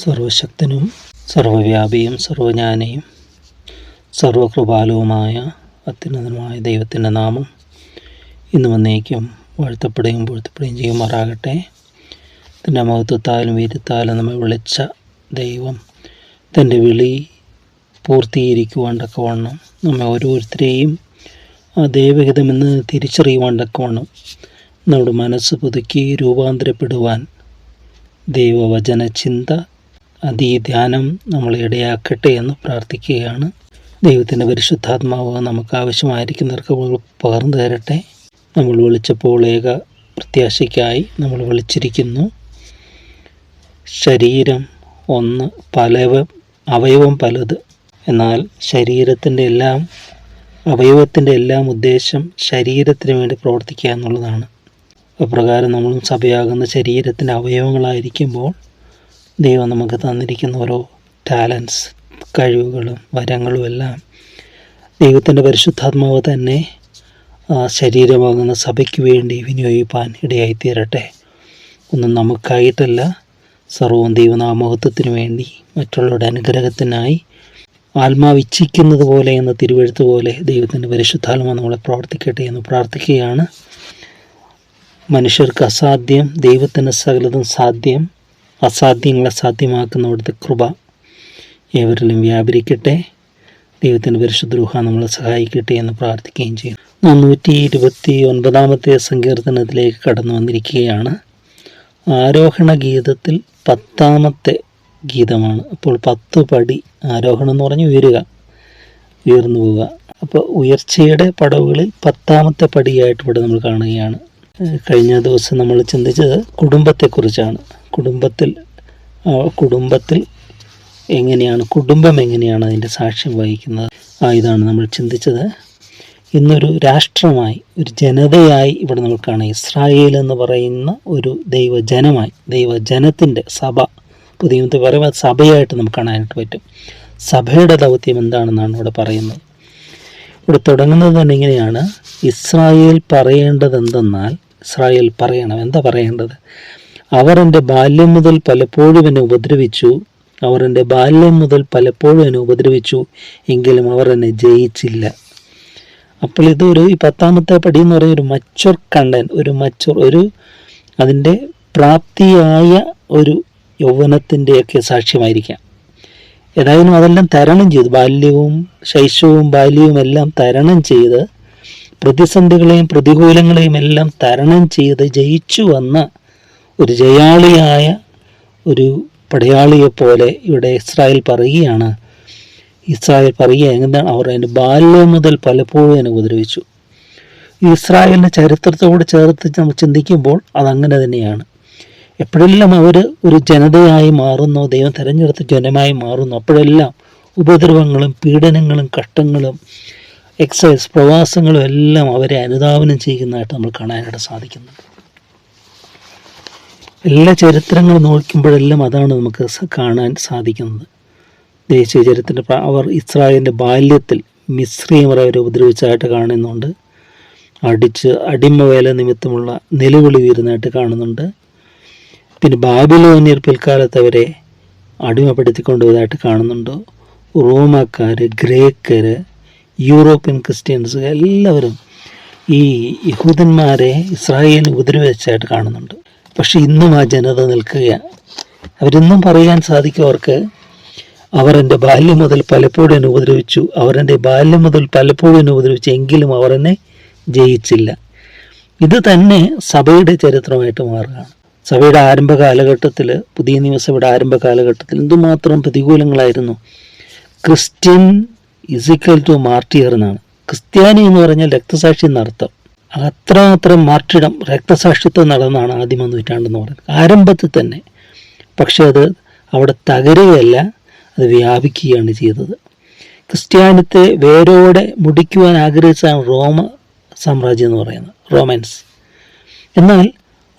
സർവശക്തനും സർവവ്യാപിയും സർവജ്ഞാനിയും സർവകൃപാലുവുമായ അത്യുന്നതമായ ദൈവത്തിന്റെ നാമം ഇന്ന് വന്നേക്കും. വാഴ്ത്തപ്പെടുകയും പൊഴുത്തപ്പെടുകയും ചെയ്യുമാറാകട്ടെ. തന്റെ മഹത്വത്താലും വീര്യത്താലും നമ്മെ വിളിച്ച ദൈവം തന്റെ വിളി പൂർത്തീകരിക്കുവാൻ തക്കവണ്ണം നമ്മെ ഓരോരുത്തരെയും ആ ദൈവഹിതമെന്ന് തിരിച്ചറിയുവാൻ തക്കവണ്ണം നമ്മുടെ മനസ്സ് പുതുക്കി രൂപാന്തരപ്പെടുവാൻ ദൈവവചന ചിന്ത ധ്യാനം നമ്മൾ ഇടയാക്കട്ടെ എന്ന് പ്രാർത്ഥിക്കുകയാണ്. ദൈവത്തിന്റെ പരിശുദ്ധാത്മാവ് നമുക്ക് ആവശ്യമായിരിക്കുന്നവർക്ക് പകർന്നു തരട്ടെ. നമ്മൾ വിളിച്ചപ്പോൾ ഏക പ്രത്യാശയ്ക്കായി നമ്മൾ വിളിച്ചിരിക്കുന്നു. ശരീരം ഒന്ന് പലവ അവയവം പലത്. എന്നാൽ ശരീരത്തിന്റെ എല്ലാം അവയവത്തിന്റെ എല്ലാം ഉദ്ദേശം ശരീരത്തിന് വേണ്ടി പ്രവർത്തിക്കുക എന്നുള്ളതാണ്. അപ്രകാരം നമ്മളും സഭയാകുന്ന ശരീരത്തിന്റെ അവയവങ്ങളായിരിക്കുമ്പോൾ ദൈവം നമുക്ക് തന്നിരിക്കുന്ന ഓരോ ടാലൻസ് കഴിവുകളും വരങ്ങളും എല്ലാം ദൈവത്തിന്റെ പരിശുദ്ധാത്മാവ് തന്നെ ശരീരമാകുന്ന സഭയ്ക്ക് വേണ്ടി വിനിയോഗിപ്പാൻ ഇടയായിത്തീരട്ടെ. ഒന്നും നമുക്കായിട്ടല്ല സർവവും ദൈവനാമഹത്വത്തിന് വേണ്ടി മറ്റുള്ളവരുടെ അനുഗ്രഹത്തിനായി ആത്മാവ് ഇച്ഛിക്കുന്നത് പോലെ എന്ന തിരുവഴുത്ത് പോലെ ദൈവത്തിന്റെ പരിശുദ്ധാത്മ നമ്മളെ പ്രവർത്തിക്കട്ടെ എന്ന് പ്രാർത്ഥിക്കുകയാണ്. മനുഷ്യർക്ക് അസാധ്യം ദൈവത്തിന് സകലതും സാധ്യം. അസാധ്യങ്ങളെ സാധ്യമാക്കുന്ന അവിടുത്തെ കൃപ ഏവരിലും വ്യാപരിക്കട്ടെ. ദൈവത്തിന്റെ പരിശുദ്ധ രൂഹ നമ്മളെ സഹായിക്കട്ടെ എന്ന് പ്രാർത്ഥിക്കുകയും ചെയ്യും. നാനൂറ്റി ഇരുപത്തി ഒൻപതാമത്തെ സങ്കീർത്തനത്തിലേക്ക് കടന്നു വന്നിരിക്കുകയാണ്. ആരോഹണ ഗീതത്തിൽ പത്താമത്തെ ഗീതമാണ്. അപ്പോൾ പത്ത് പടി ആരോഹണം എന്ന് പറഞ്ഞ് ഉയരുക ഉയർന്നു പോവുക. അപ്പോൾ ഉയർച്ചയുടെ പടവുകളിൽ പത്താമത്തെ പടിയായിട്ട് ഇവിടെ നമ്മൾ കാണുകയാണ്. കഴിഞ്ഞ ദിവസം നമ്മൾ ചിന്തിച്ചത് കുടുംബത്തെക്കുറിച്ചാണ്. കുടുംബത്തിൽ കുടുംബത്തിൽ എങ്ങനെയാണ് കുടുംബം എങ്ങനെയാണ് അതിന്റെ സാക്ഷ്യം വഹിക്കുന്നത്? ആ ഇതാണ് നമ്മൾ ചിന്തിച്ചത്. ഇന്നൊരു രാഷ്ട്രമായി ഒരു ജനതയായി ഇവിടെ നമ്മൾ കാണാം ഇസ്രായേൽ എന്ന് പറയുന്ന ഒരു ദൈവജനമായി ദൈവജനത്തിന്റെ സഭ. പുതിയ പറയുമ്പോൾ സഭയായിട്ട് നമുക്ക് കാണാനായിട്ട് പറ്റും. സഭയുടെ ദൗത്യം എന്താണെന്നാണ് ഇവിടെ പറയുന്നത്. ഇവിടെ തുടങ്ങുന്നത് തന്നെ ഇങ്ങനെയാണ്. ഇസ്രായേൽ പറയേണ്ടത് എന്തെന്നാൽ ഇസ്രായേൽ പറയണം. എന്താ പറയേണ്ടത്? അവർ എന്റെ ബാല്യം മുതൽ പലപ്പോഴും എന്നെ ഉപദ്രവിച്ചു. അവർ എന്റെ ബാല്യം മുതൽ പലപ്പോഴും എന്നെ ഉപദ്രവിച്ചു. എങ്കിലും അവർ എന്നെ ജയിച്ചില്ല. അപ്പോൾ ഇതൊരു ഈ പത്താമത്തെ പടി എന്ന് പറയുന്ന ഒരു മച്ചുർ കണ്ടൻ ഒരു മച്ചുർ ഒരു അതിന്റെ പ്രാപ്തിയായ ഒരു യൗവനത്തിന്റെയൊക്കെ സാക്ഷ്യമായിരിക്കാം. ഏതായാലും അതെല്ലാം തരണം ചെയ്തു. ബാല്യവും ശൈശവും ബാല്യവും എല്ലാം തരണം ചെയ്ത് പ്രതിസന്ധികളെയും പ്രതികൂലങ്ങളെയും എല്ലാം തരണം ചെയ്ത് ജയിച്ചു വന്ന ഒരു ജയാളിയായ ഒരു പടയാളിയെപ്പോലെ ഇവിടെ ഇസ്രായേൽ പറയുകയാണ്. ഇസ്രായേൽ പറയുക എന്താണ്? അവർ അതിന്റെ ബാല്യം മുതൽ പലപ്പോഴും എന്നെ ഉപദ്രവിച്ചു. ഇസ്രായേലിന്റെ ചരിത്രത്തോട് ചേർത്ത് നമ്മൾ ചിന്തിക്കുമ്പോൾ അതങ്ങനെ തന്നെയാണ്. എപ്പോഴെല്ലാം അവർ ഒരു ജനതയായി മാറുന്നു ദൈവം തിരഞ്ഞെടുത്ത ജനമായി മാറുന്നു അപ്പോഴെല്ലാം ഉപദ്രവങ്ങളും പീഡനങ്ങളും കഷ്ടങ്ങളും എക്സൈസ് പ്രവാസങ്ങളും എല്ലാം അവരെ അനുധാവനം ചെയ്യുന്നതായിട്ട് നമ്മൾ കാണാനായിട്ട് സാധിക്കുന്നുണ്ട്. എല്ലാ ചരിത്രങ്ങളും നോക്കുമ്പോഴെല്ലാം അതാണ് നമുക്ക് കാണാൻ സാധിക്കുന്നത്. ദേശീയ ചരിത്രത്തിന്റെ അവർ ഇസ്രായേലിന്റെ ബാല്യത്തിൽ മിശ്രീമർ അവരെ ഉപദ്രവിച്ചതായിട്ട് കാണുന്നുണ്ട്. അടിച്ച് അടിമവേല നിമിത്തമുള്ള നിലവിളി വീരുന്നതായിട്ട് കാണുന്നുണ്ട്. പിന്നെ ബാബിലോനിയർ പിൽക്കാലത്ത് അവരെ അടിമപ്പെടുത്തിക്കൊണ്ടുപോയതായിട്ട് കാണുന്നുണ്ട്. റോമാക്കാർ ഗ്രേക്കർ യൂറോപ്യൻ ക്രിസ്ത്യൻസ് എല്ലാവരും ഈ യഹൂദന്മാരെ ഇസ്രായേലിന് ഉപദ്രവിച്ചതായിട്ട് കാണുന്നുണ്ട്. പക്ഷെ ഇന്നും ആ ജനത നിൽക്കുകയാണ്. അവരിന്നും പറയാൻ സാധിക്കും അവർക്ക്. അവർ എന്റെ ബാല്യം മുതൽ പലപ്പോഴും എന്നെ ഉപദ്രവിച്ചു. അവർ എന്റെ ബാല്യം മുതൽ പലപ്പോഴും എന്നെ ഉപദ്രവിച്ചു. എങ്കിലും അവർ എന്നെ ജയിച്ചില്ല. ഇത് തന്നെ സഭയുടെ ചരിത്രമായിട്ട് മാറുകയാണ്. സഭയുടെ ആരംഭ കാലഘട്ടത്തിൽ പുതിയ നിയമസഭയുടെ ആരംഭ കാലഘട്ടത്തിൽ എന്തുമാത്രം പ്രതികൂലങ്ങളായിരുന്നു. Christian is equal to martyr എന്നാണ്. ക്രിസ്ത്യാനി എന്ന് പറഞ്ഞാൽ രക്തസാക്ഷി എന്നർത്ഥം. അത്ര മാർട്ടിടം രക്തസാക്ഷിത്വം നടന്നാണ് ആദ്യമ നൂറ്റാണ്ടെന്ന് പറയുന്നത്. ആരംഭത്തിൽ തന്നെ പക്ഷെ അത് അവിടെ തകരുകയല്ല അത് വ്യാപിക്കുകയാണ് ചെയ്തത്. ക്രിസ്ത്യാനിത്തെ വേരോടെ മുടിക്കുവാൻ ആഗ്രഹിച്ചാണ് റോമ സാമ്രാജ്യം എന്ന് പറയുന്നത് റോമൻസ്. എന്നാൽ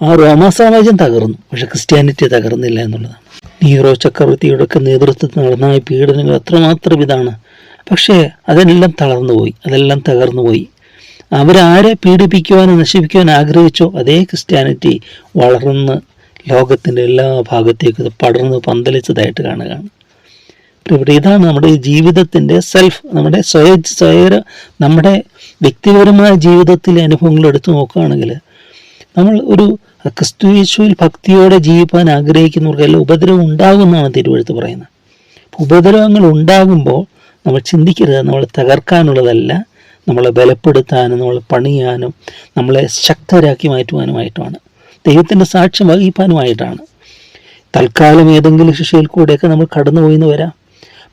ആ റോമ സാമ്രാജ്യം തകർന്നു പക്ഷെ ക്രിസ്ത്യാനിറ്റി തകർന്നില്ല എന്നുള്ളതാണ്. നീറോ ചക്രവർത്തിയുടെ ഒക്കെ നേതൃത്വത്തിൽ നടന്ന പീഡനങ്ങൾ അത്രമാത്രം ഇതാണ്. പക്ഷേ അതെല്ലാം തളർന്നു പോയി അതെല്ലാം തകർന്നു പോയി അവരാരെ പീഡിപ്പിക്കുവാനും നശിപ്പിക്കുവാൻ ആഗ്രഹിച്ചോ അതേ ക്രിസ്ത്യാനിറ്റി വളർന്ന് ലോകത്തിന്റെ എല്ലാ ഭാഗത്തേക്കും പടർന്ന് പന്തലിച്ചതായിട്ട് കാണുകയാണ്. ഇവിടെ ഇതാണ് നമ്മുടെ ജീവിതത്തിന്റെ സെൽഫ് നമ്മുടെ സ്വയ സ്വയ നമ്മുടെ വ്യക്തിപരമായ ജീവിതത്തിലെ അനുഭവങ്ങൾ എടുത്തു നോക്കുകയാണെങ്കിൽ നമ്മൾ ഒരു ക്രിസ്തുയേശുവിൽ ഭക്തിയോടെ ജീവിക്കാൻ ആഗ്രഹിക്കുന്നവർക്കെല്ലാം ഉപദ്രവം ഉണ്ടാകുമെന്നാണ് തിരുവഴുത്ത് പറയുന്നത്. ഉപദ്രവങ്ങൾ ഉണ്ടാകുമ്പോൾ നമ്മൾ ചിന്തിക്കരുത് നമ്മൾ തകർക്കാനുള്ളതല്ല. നമ്മളെ ബലപ്പെടുത്താനും നമ്മളെ പണിയാനും നമ്മളെ ശക്തരാക്കി മാറ്റുവാനുമായിട്ടുമാണ് ദൈവത്തിന്റെ സാക്ഷ്യം വഹിപ്പാനുമായിട്ടാണ്. തൽക്കാലം ഏതെങ്കിലും ശിക്ഷയിൽ കൂടെയൊക്കെ നമ്മൾ കടന്നുപോയി എന്ന് വരാം.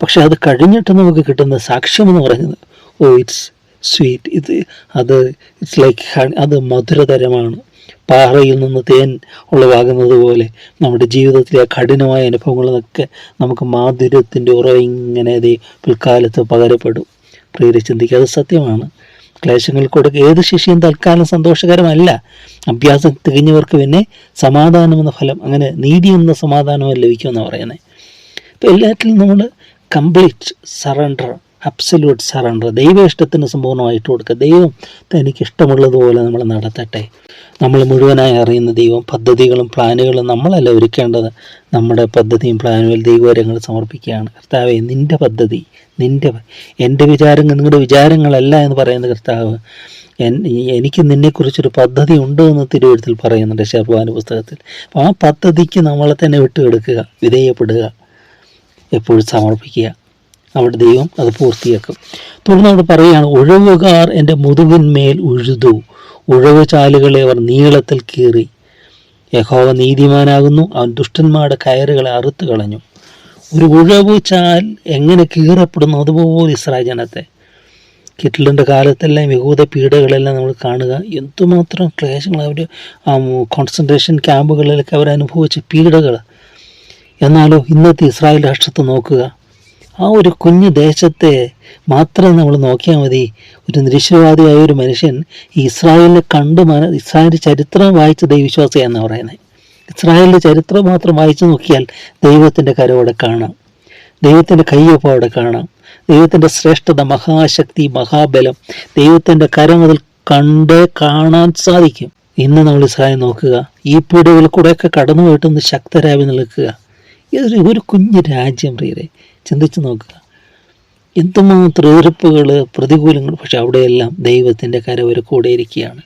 പക്ഷേ അത് കഴിഞ്ഞിട്ട് നമുക്ക് കിട്ടുന്ന സാക്ഷ്യം എന്ന് പറയുന്നത് ഓ ഇറ്റ്സ് സ്വീറ്റ് ഇത് അത് ഇറ്റ്സ് ലൈക്ക് അത് മധുരതരമാണ്. പാറയിൽ നിന്ന് തേൻ ഉളവാകുന്നത് പോലെ നമ്മുടെ ജീവിതത്തിലെ കഠിനമായ അനുഭവങ്ങളൊക്കെ നമുക്ക് മാധുര്യത്തിന്റെ ഉറവ ഇങ്ങനെ പിൽക്കാലത്ത് പകരപ്പെടും. പ്രിയരെ ചിന്തിക്കുക അത് സത്യമാണ്. ക്ലേശങ്ങൾ കൊടുക്കുക ഏത് ശിഷ്യയും തൽക്കാലം സന്തോഷകരമല്ല. അഭ്യാസം തികഞ്ഞവർക്ക് പിന്നെ സമാധാനം എന്ന ഫലം അങ്ങനെ നീതി എന്ന സമാധാനം ലഭിക്കുമെന്നാണ് പറയുന്നത്. ഇപ്പോൾ എല്ലാറ്റിലും നമ്മൾ കംപ്ലീറ്റ് സറണ്ടർ അബ്സല്യൂട്ട് സറണ്ടർ ദൈവ ഇഷ്ടത്തിന് സമ്പൂർണമായിട്ട് കൊടുക്കുക. ദൈവം തനിക്ക് ഇഷ്ടമുള്ളതുപോലെ നമ്മൾ നടത്തട്ടെ. നമ്മൾ മുഴുവനായി അറിയുന്ന ദൈവം പദ്ധതികളും പ്ലാനുകളും നമ്മളല്ല ഒരുക്കേണ്ടത്? നമ്മുടെ പദ്ധതിയും പ്ലാനുകളും ദൈവകാര്യങ്ങൾ സമർപ്പിക്കുകയാണ്. കർത്താവെ നിന്റെ പദ്ധതി നിന്റെ എന്റെ വിചാരങ്ങൾ നിങ്ങളുടെ വിചാരങ്ങളല്ല എന്ന് പറയുന്ന കർത്താവ് എനിക്ക് നിന്നെക്കുറിച്ചൊരു പദ്ധതി ഉണ്ട് എന്ന് തിരുവഴുത്തിൽ പറയുന്നുണ്ട് ഷെർവാന പുസ്തകത്തിൽ. അപ്പോൾ ആ പദ്ധതിക്ക് നമ്മളെ തന്നെ വിട്ടുകൊടുക്കുക വിധേയപ്പെടുക എപ്പോഴും സമർപ്പിക്കുക. അവിടെ ദൈവം അത് പൂർത്തിയാക്കും. തുടർന്ന് അവിടെ പറയുകയാണ് ഉഴവുകാർ എന്റെ മുതുകിന്മേൽ ഉഴുതു. ഉഴവ് ചാലുകളെ അവർ നീളത്തിൽ കീറി. യഹോവ നീതിമാനാകുന്നു അവൻ ദുഷ്ടന്മാരുടെ കയറുകളെ അറുത്തു കളഞ്ഞു. ഒരു ഉഴവ് ചാൽ എങ്ങനെ കീറപ്പെടുന്നു? അതുപോലെ ഇസ്രായേൽ ജനത്തെ. ഹിറ്റ്ലറിന്റെ കാലത്തെല്ലാം യഹൂദ പീഡകളെല്ലാം നമ്മൾ കാണുക. എന്തുമാത്രം ക്ലേശങ്ങൾ അവർ കോൺസെൻട്രേഷൻ ക്യാമ്പുകളിലൊക്കെ അവർ അനുഭവിച്ച പീഡകൾ. എന്നാലോ ഇന്നത്തെ ഇസ്രായേൽ രാഷ്ട്രത്തെ നോക്കുക. ആ ഒരു കുഞ്ഞു ദേശത്തെ മാത്രം നമ്മൾ നോക്കിയാൽ മതി. ഒരു നിരീശ്വരവാദിയായ ഒരു മനുഷ്യൻ ഇസ്രായേലിനെ കണ്ട് മന ഇസ്രായേലിന്റെ ചരിത്രം വായിച്ച ദൈവവിശ്വാസിയാണെന്ന് പറയുന്നത് ഇസ്രായേലിന്റെ ചരിത്രം മാത്രം വായിച്ചു നോക്കിയാൽ ദൈവത്തിന്റെ കരവിടെ കാണാം. ദൈവത്തിന്റെ കയ്യൊപ്പം അവിടെ കാണാം. ദൈവത്തിന്റെ ശ്രേഷ്ഠത മഹാശക്തി മഹാബലം ദൈവത്തിന്റെ കരം അതിൽ കണ്ടേ കാണാൻ സാധിക്കും. ഇന്ന് നമ്മൾ ഇസ്രായേൽ നോക്കുക. ഈ പീഡകൾ കൂടെയൊക്കെ കടന്നു പോയിട്ടൊന്ന് ശക്തരായി നിൽക്കുക. ഇതൊരു ഒരു കുഞ്ഞു രാജ്യം പ്രിയരെ. ചിന്തിച്ചു നോക്കുക. എന്തുമാത്രം എതിർപ്പുകൾ പ്രതികൂലങ്ങൾ പക്ഷെ അവിടെയെല്ലാം ദൈവത്തിന്റെ കരവര് കൂടെ ഇരിക്കുകയാണ്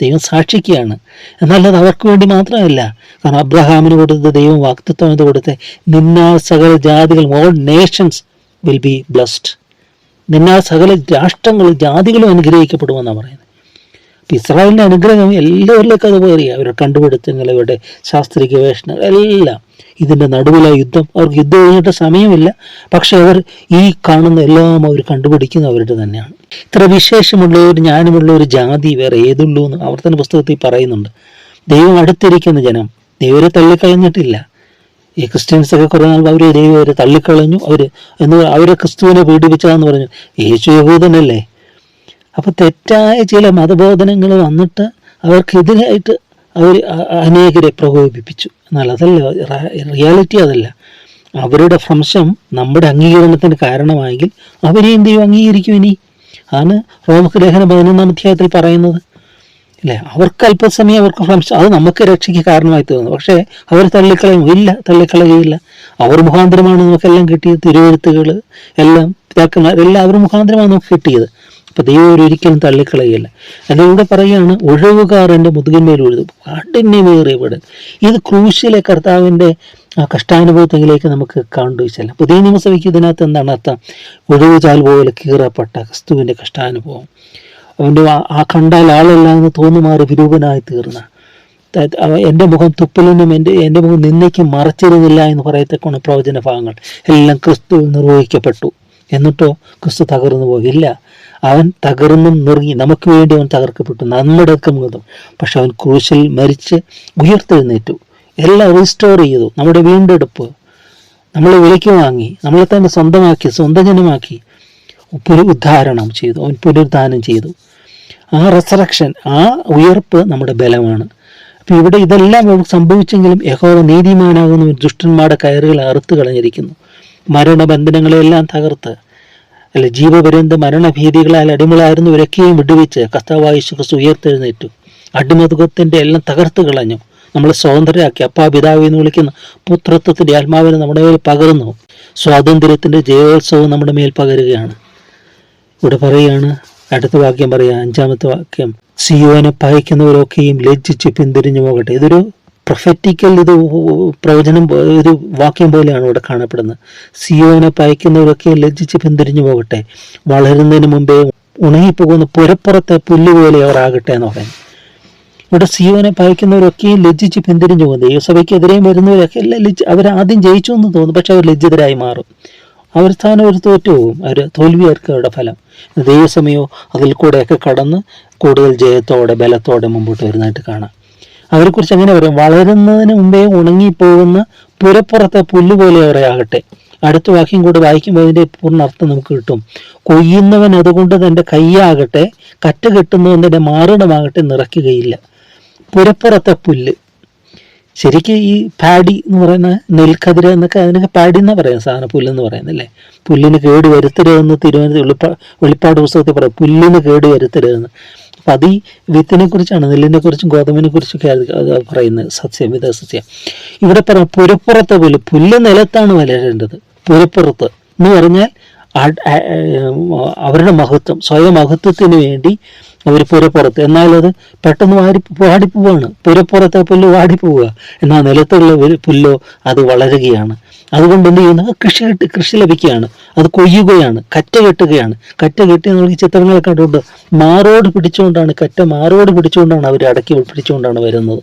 ദൈവം സാക്ഷിക്കുകയാണ്. എന്നാൽ അത് അവർക്ക് വേണ്ടി മാത്രമല്ല. കാരണം അബ്രഹാമിന് കൊടുത്ത ദൈവം വാക്തത്വം എന്ന് കൊടുത്ത നിന്നാൽ സകല ജാതികൾ all nations will be blessed നിന്നാൽ സകല രാഷ്ട്രങ്ങളും ജാതികളും അനുഗ്രഹിക്കപ്പെടുമെന്നാണ് പറയുന്നത്. ഇസ്രായേലിന്റെ അനുഗ്രഹം എല്ലാവരിലേക്കും അത് കയറി അവരുടെ കണ്ടുപിടുത്തങ്ങൾ അവരുടെ ശാസ്ത്രീയ ഗവേഷണങ്ങൾ എല്ലാം. ഇതിന്റെ നടുവിലെ യുദ്ധം. അവർക്ക് യുദ്ധം കഴിഞ്ഞിട്ട് സമയമില്ല. പക്ഷേ അവർ ഈ കാണുന്ന എല്ലാം അവർ കണ്ടുപിടിക്കുന്ന അവരുടെ തന്നെയാണ്. ഇത്ര വിശേഷമുള്ള ഒരു ജ്ഞാനമുള്ള ഒരു ജാതി വേറെ ഏതുള്ളൂ എന്ന് തന്നെ പുസ്തകത്തിൽ പറയുന്നുണ്ട്. ദൈവം അടുത്തിരിക്കുന്ന ജനം ദൈവരെ തള്ളിക്കളഞ്ഞിട്ടില്ല. ഈ ക്രിസ്ത്യൻസ് ഒക്കെ കുറേ നാൾ അവരെ ദൈവം അവരെ തള്ളിക്കളഞ്ഞു. അവർ എന്ന് അവരെ ക്രിസ്തുവിനെ പീഡിപ്പിച്ചതെന്ന് പറഞ്ഞു. യേശു യഹൂദനല്ലേ? അപ്പോൾ തെറ്റായ ചില മതബോധനങ്ങൾ വന്നിട്ട് അവർക്കെതിരായിട്ട് അവർ അനേകരെ പ്രകോപിപ്പിച്ചു. എന്നാൽ അതല്ല റിയാലിറ്റി അതല്ല. അവരുടെ ഭ്രംശം നമ്മുടെ അംഗീകരണത്തിന് കാരണമായെങ്കിൽ അവരെയും ദൈവം അംഗീകരിക്കും ഇനി. ആണ് റോമക്ക് ലേഖനം പതിനൊന്നാം അധ്യായത്തിൽ പറയുന്നത്. അല്ലേ? അവർക്ക് അല്പസമയം അവർക്ക് ഭ്രംശം അത് നമുക്ക് രക്ഷയ്ക്ക് കാരണമായി തീർന്നു. പക്ഷേ അവർ തള്ളിക്കളയും. ഇല്ല തള്ളിക്കളയുകയില്ല. അവർ മുഖാന്തരമാണ് നമുക്കെല്ലാം കിട്ടിയത്. തിരുവഴുത്തുകൾ എല്ലാം പിതാക്കന്മാർ എല്ലാം അവർ മുഖാന്തരമാണ് നമുക്ക് കിട്ടിയത്. അപ്പോൾ ദൈവം ഒരു ഒരിക്കലും തള്ളിക്കളയില്ല ഇവിടെ പറയുകയാണ് ഒഴിവുകാർ എന്റെ മുതുകിന്മേൽ ഉഴുതു. കാഠിന്യമേറിയ വീട് ഇത് ക്രൂശിലെ കർത്താവിന്റെ കഷ്ടാനുഭവത്തിലേക്ക് നമുക്ക് കണ്ടുവച്ചല്ല പുതിയ നിയമസഭയ്ക്ക് ഇതിനകത്ത് എന്താണ് അർത്ഥം? ഒഴിവുചാൽ പോലെ കീറപ്പെട്ട ക്രിസ്തുവിന്റെ കഷ്ടാനുഭവം. അവന്റെ ആ- കണ്ടാൽ ആളെല്ലാം എന്ന് തോന്നുമാറി വിരൂപനായി തീർന്ന. എന്റെ മുഖം തുപ്പലിനും എന്റെ എന്റെ മുഖം നിന്നയ്ക്കും മറച്ചിരുന്നില്ല എന്ന് പറയത്തക്കുന്ന പ്രവചന ഭാഗങ്ങൾ എല്ലാം ക്രിസ്തു നിർവഹിക്കപ്പെട്ടു. എന്നിട്ടോ ക്രിസ്തു തകർന്നു പോകില്ല. അവൻ തകർന്നും നുറുങ്ങി നമുക്ക് വേണ്ടി അവൻ തകർക്കപ്പെട്ടു. നമ്മുടെ ഒക്കെ മുഖത്തും. പക്ഷെ അവൻ ക്രൂശിൽ മരിച്ച് ഉയർത്തെഴുന്നേറ്റു. എല്ലാം റീസ്റ്റോർ ചെയ്തു. നമ്മുടെ വീണ്ടെടുപ്പ്. നമ്മളെ വിലയ്ക്ക് വാങ്ങി. നമ്മളെ തന്നെ സ്വന്തമാക്കി സ്വന്തം ജനമാക്കി പുനരുദ്ധാരണം ചെയ്തു. അവൻ പുനരുദ്ധാനം ചെയ്തു. ആ റെസറക്ഷൻ ആ ഉയർപ്പ് നമ്മുടെ ബലമാണ്. അപ്പം ഇവിടെ ഇതെല്ലാം സംഭവിച്ചെങ്കിലും യഹോവ നീതിമാനാകുന്ന ദുഷ്ടന്മാരുടെ കയറുകൾ അറുത്ത് കളഞ്ഞിരിക്കുന്നു മരണബന്ധനങ്ങളെല്ലാം തകർത്ത് അല്ല ജീവപര്യന്ത മരണഭീതികളാൽ അടിമകളായിരുന്നവരൊക്കെയും വിടുവിച്ച് കർത്താവായ ക്രിസ്തു ഉയർത്തെഴുന്നേറ്റു. അടിമതുകത്തിന്റെ എല്ലാം തകർത്ത് കളഞ്ഞു. നമ്മളെ സ്വതന്ത്രരാക്കി അപ്പാ പിതാവ് എന്ന് വിളിക്കുന്ന പുത്രത്വത്തിന്റെ ആത്മാവിനെ നമ്മുടെ മേൽ പകർന്നു. സ്വാതന്ത്ര്യത്തിന്റെ ജയോത്സവം നമ്മുടെ മേൽ പകരുകയാണ്. ഇവിടെ പറയുകയാണ് അടുത്ത വാക്യം പറയാം അഞ്ചാമത്തെ വാക്യം. സിയോനെ പായിക്കുന്നവരൊക്കെയും ലജ്ജിച്ച് പിന്തിരിഞ്ഞു പോകട്ടെ. ഇതൊരു പ്രൊഫറ്റിക്കൽ ഇത് പ്രവചനം ഒരു വാക്യം പോലെയാണ് ഇവിടെ കാണപ്പെടുന്നത്. സിയോനെ പയക്കുന്നവരൊക്കെ ലജ്ജിച്ച് പിന്തിരിഞ്ഞു പോകട്ടെ. വളരുന്നതിന് മുമ്പേ ഉണങ്ങിപ്പോകുന്ന പുരപ്പുറത്തെ പുല്ല് പോലെ അവർ ആകട്ടെ എന്ന് പറയും ഇവിടെ സിയോനെ പയക്കുന്നവരൊക്കെയും ലജ്ജിച്ച് പിന്തിരിഞ്ഞു പോകുന്നത് ദൈവസഭയ്ക്കെതിരെയും വരുന്നവരൊക്കെ ലജ്ജ ആദ്യം ജയിച്ചു എന്ന് തോന്നും പക്ഷെ അവർ ലജ്ജിതരായി മാറും. അവർ സ്ഥാനം അവർ തോറ്റു പോകും. അവർ തോൽവിയായിരിക്കും അവരുടെ ഫലം. ദൈവസമയോ അതിൽ കൂടെയൊക്കെ കടന്ന് കൂടുതൽ ജയത്തോടെ ബലത്തോടെ മുമ്പോട്ട് വരുന്നതായിട്ട് കാണാം. അവരെക്കുറിച്ച് അങ്ങനെ പറയും വളരുന്നതിന് മുമ്പേ ഉണങ്ങിപ്പോകുന്ന പുരപ്പുറത്തെ പുല്ല് പോലെ അവരെ ആകട്ടെ അടുത്ത വാക്യം കൂടെ വായിക്കുമ്പോൾ അതിന്റെ പൂർണ അർത്ഥം നമുക്ക് കിട്ടും. കൊയ്യുന്നവൻ അതുകൊണ്ട് തന്റെ കൈയാകട്ടെ കറ്റ കെട്ടുന്നവൻ തന്റെ മാറിടമാകട്ടെ നിറയ്ക്കുകയില്ല. പുരപ്പുറത്തെ പുല്ല്. ശരിക്കും ഈ പാടി എന്ന് പറയുന്ന നെൽക്കതിര എന്നൊക്കെ അതിനൊക്കെ പാഡി എന്നാ പറയാം? സാധന പുല്ലെന്ന് പറയുന്നല്ലേ പുല്ലിന് കേട് വരുത്തരുതെന്ന് തിരുവനന്തപുരം വെളിപ്പാ വെളിപ്പാട് പുസ്തകത്തിൽ പറയും. പുല്ലിന് കേട് വരുത്തരുതെന്ന്. അപ്പം അത് ഈ വിത്തിനെ കുറിച്ചാണ് നെല്ലിനെ കുറിച്ചും ഗോതമ്പിനെ കുറിച്ചൊക്കെ പറയുന്നത്. സസ്യം വിത സസ്യം ഇവിടെ പറ പുരപ്പുറത്തെ പുല്ല് പുല്ല് നിലത്താണ് വളരേണ്ടത് പുരപ്പുറത്ത് എന്ന് പറഞ്ഞാൽ അവരുടെ മഹത്വം സ്വയം മഹത്വത്തിന് വേണ്ടി അവർ പുരപ്പുറത്ത്. എന്നാലത് പെട്ടെന്ന് വാടി വാടിപ്പോവാണ്. പുരപ്പുറത്തെ പുല്ല് വാടിപ്പോവുക. എന്നാൽ നിലത്തുള്ള പുല്ലോ അത് വളരുകയാണ്. അതുകൊണ്ട് എന്ത് ചെയ്യുന്നു? കൃഷി കെട്ട് കൃഷി ലഭിക്കുകയാണ്. അത് കൊയ്യുകയാണ് കറ്റ കെട്ടുകയാണ്. കറ്റ കെട്ടി നമ്മൾ ഈ ചിത്രങ്ങൾ കണ്ടുകൊണ്ട് മാറോട് പിടിച്ചുകൊണ്ടാണ് കറ്റ മാറോട് പിടിച്ചുകൊണ്ടാണ് അവർ അടക്കി പിടിച്ചുകൊണ്ടാണ് വരുന്നത്.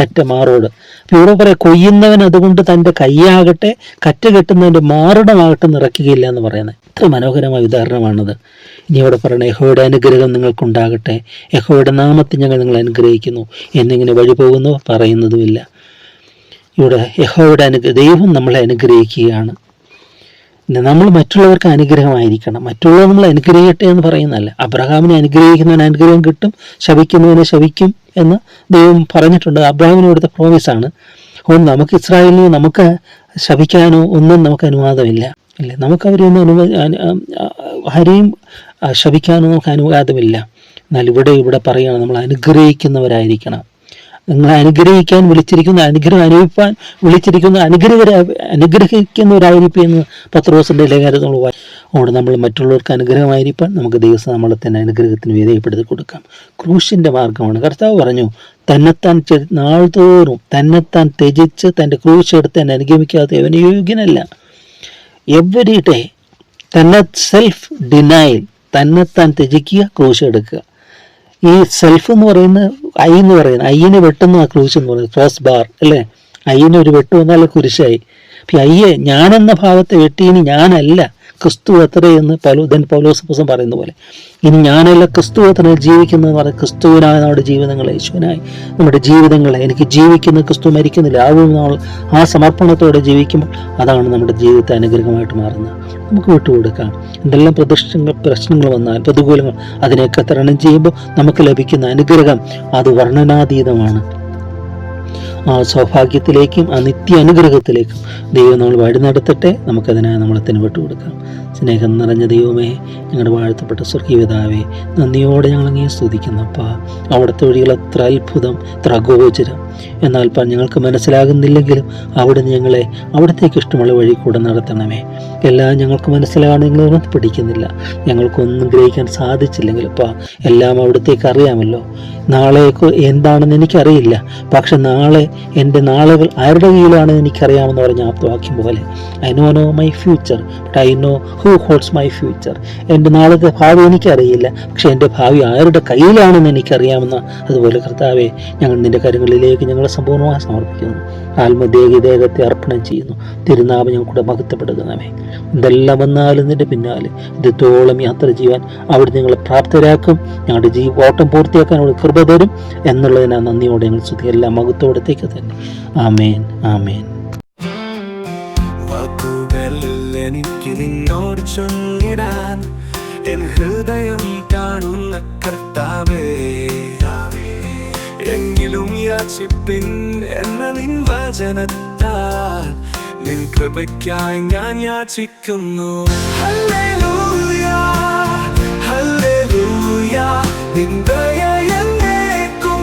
കറ്റ മാറോട്. അപ്പൊ ഇവിടെ പറയാം കൊയ്യുന്നവൻ അതുകൊണ്ട് തന്റെ കൈയാകട്ടെ കറ്റ കെട്ടുന്നതിന്റെ മാറിടമാകട്ടെ നിറയ്ക്കുകയില്ല എന്ന് പറയുന്നത്. എത്ര മനോഹരമായ ഉദാഹരണമാണത്. ഇനി ഇവിടെ പറയണേ യഹോയുടെ അനുഗ്രഹം നിങ്ങൾക്കുണ്ടാകട്ടെ. യഹോയുടെ നാമത്തെ ഞങ്ങൾ നിങ്ങൾ അനുഗ്രഹിക്കുന്നു. എന്നിങ്ങനെ വഴി പോകുന്നു പറയുന്നതുമില്ല. ഇവിടെ യഹോയുടെ അനുഗ്രഹം ദൈവം നമ്മളെ അനുഗ്രഹിക്കുകയാണ്. നമ്മൾ മറ്റുള്ളവർക്ക് അനുഗ്രഹമായിരിക്കണം. മറ്റുള്ളവർ നമ്മൾ അനുഗ്രഹിക്കട്ടെ എന്ന് പറയുന്നതല്ല. അബ്രഹാമിനെ അനുഗ്രഹിക്കുന്നവന് അനുഗ്രഹം കിട്ടും ശവിക്കുന്നവനെ ശവിക്കും എന്ന് ദൈവം പറഞ്ഞിട്ടുണ്ട്. അബ്രഹാമിന് കൊടുത്ത പ്രോമിസാണ് അതുകൊണ്ട് നമുക്ക് ഇസ്രായേലിനെ നമുക്ക് ശപിക്കാനോ ഒന്നും നമുക്ക് അനുവാദമില്ല. അല്ലേ? നമുക്ക് അവരൊന്നും അനുവ ആരെയും ശപിക്കാനോ നമുക്ക് അനുവാദമില്ല. എന്നാൽ ഇവിടെ ഇവിടെ പറയുകയാണ് നമ്മൾ അനുഗ്രഹിക്കുന്നവരായിരിക്കണം. നിങ്ങളെ അനുഗ്രഹിക്കാൻ വിളിച്ചിരിക്കുന്ന അനുഗ്രഹം അനുഭവിപ്പാൻ വിളിച്ചിരിക്കുന്ന അനുഗ്രഹ അനുഗ്രഹിക്കുന്നവരായിരിക്കും എന്ന് പത്രോസിന്റെ ലേഖനത്തിൽ നമ്മൾ അതുകൊണ്ട് നമ്മൾ മറ്റുള്ളവർക്ക് അനുഗ്രഹമായിരിക്കാൻ നമുക്ക് ദൈവം നമ്മളെ തന്നെ അനുഗ്രഹത്തിന് വിധേയപ്പെടുത്തി കൊടുക്കാം. ക്രൂശിന്റെ മാർഗമാണ്. കർത്താവ് പറഞ്ഞു തന്നെത്താൻ നാൾതോറും തന്നെത്താൻ ത്യജിച്ച് തന്റെ ക്രൂശ് എടുത്ത് തന്നെ അനുഗമിക്കാതെ അവന് യോഗ്യനല്ല? എവരി ഡേ തന്നെ സെൽഫ് ഡിനൈൽ തന്നെത്താൻ ത്യജിക്കുക ക്രൂശ് എടുക്കുക. ഈ സെൽഫ് എന്ന് പറയുന്ന ഐ എന്ന് പറയുന്നത് ഐയിനെ വെട്ടുന്ന ആ ക്രൂശ് എന്ന് പറയുന്നത് ക്രോസ് ബാർ അല്ലേ? ഐയിനെ ഒരു വെട്ട് വന്നാൽ കുരിശായി. അപ്പം അയ്യെ ഞാനെന്ന ഭാവത്തെ വെട്ടി ഇനി ഞാനല്ല ക്രിസ്തു അത്ര എന്ന് പൗലോ ദൻ പൗലോസ് പുസ്തകം പറയുന്ന പോലെ. ഇനി ഞാനല്ല ക്രിസ്തു എത്ര ജീവിക്കുന്നതെന്ന് പറഞ്ഞാൽ ക്രിസ്തുവിനായ നമ്മുടെ ജീവിതങ്ങളെ യേശുവിനായി നമ്മുടെ ജീവിതങ്ങളെ. എനിക്ക് ജീവിക്കുന്ന ക്രിസ്തു മരിക്കുന്നില്ല. ആവും നമ്മൾ ആ സമർപ്പണത്തോടെ ജീവിക്കുമ്പോൾ അതാണ് നമ്മുടെ ജീവിതത്തെ അനുഗ്രഹമായിട്ട് മാറുന്നത്. നമുക്ക് വിട്ടുകൊടുക്കാം. എന്തെല്ലാം പ്രദർശനങ്ങൾ പ്രശ്നങ്ങൾ വന്നാൽ പ്രതികൂലങ്ങൾ അതിനെയൊക്കെ തരണം ചെയ്യുമ്പോൾ നമുക്ക് ലഭിക്കുന്ന അനുഗ്രഹം അത് വർണനാതീതമാണ്. ആ സൗഭാഗ്യത്തിലേക്കും ആ നിത്യ അനുഗ്രഹത്തിലേക്കും ദൈവം നമ്മൾ വഴി നടത്തട്ടെ. നമുക്കതിനെ നമ്മളെ തന്നെ വിട്ടുകൊടുക്കാം. സ്നേഹം നിറഞ്ഞ ദൈവമേ ഞങ്ങളുടെ വാഴ്ത്തപ്പെട്ട സ്വർഗീയതാവേ നന്ദിയോടെ ഞങ്ങൾ അങ്ങേ സ്തുതിക്കുന്നപ്പ. അവിടുത്തെ വഴികൾ എത്ര അത്ഭുതം എത്ര അഗോചരം. എന്നാൽ പ ഞങ്ങൾക്ക് മനസ്സിലാകുന്നില്ലെങ്കിലും അവിടുന്ന് ഞങ്ങളെ അവിടത്തേക്ക് ഇഷ്ടമുള്ള വഴി കൂടെ നടത്തണമേ. എല്ലാം ഞങ്ങൾക്ക് മനസ്സിലാകണമെങ്കിൽ പിടിക്കുന്നില്ല. ഞങ്ങൾക്കൊന്നും ഗ്രഹിക്കാൻ സാധിച്ചില്ലെങ്കിലും പാ എല്ലാം അവിടത്തേക്ക് അറിയാമല്ലോ. നാളേക്ക് എന്താണെന്ന് എനിക്കറിയില്ല. പക്ഷെ നാളെ എന്റെ നാളുകൾ ആരുടെ കീഴിലാണെന്ന് എനിക്കറിയാമെന്ന് പറഞ്ഞ ആപ്തവാക്യം പോലെ I know no my future but I know who holds my future എന്റെ നാളത്തെ ഭാവി എനിക്കറിയില്ല. പക്ഷെ എന്റെ ഭാവി ആരുടെ കയ്യിലാണെന്ന് എനിക്കറിയാമെന്ന അതുപോലെ കർത്താവെ ഞങ്ങൾ നിന്റെ കരങ്ങളിലേക്ക് ഞങ്ങളെ സമ്പൂർണമായി സമർപ്പിക്കുന്നു. ആത്മദേഹി ദേഹത്തെ അർപ്പണം ചെയ്യുന്നു. തിരുനാമം ഞങ്ങൾക്കൂടെ മഹത്വപ്പെടുത്തണമേ. എന്തെല്ലാം വന്നാലും നിന്റെ പിന്നാലെ. ഇതോളം യാത്ര ചെയ്യാൻ അവിടെ നിങ്ങളെ പ്രാപ്തരാക്കും. ഞങ്ങളുടെ ജീ ഓട്ടം പൂർത്തിയാക്കാൻ അവിടെ കൃപ തരും. എന്നുള്ളതിനാ നന്ദിയോടെ ഞങ്ങൾ സ്തുതി എല്ലാം മഹത്വത്തോടത്തേക്ക് തന്നെ ആമേൻ. ആമേൻ. എനിക്ക് നിന്നോട് ചൊല്ലിടാൻ എൻ ഹൃദയം കാണുന്ന കർത്താവേ. എങ്കിലും യാചിപ്പിൻ എന്ന നിൻ വചനത്താൽ നിൻ കൃപയ്ക്കായി ഞാൻ യാചിക്കുന്നു. നിൻ ദയ എന്നേക്കും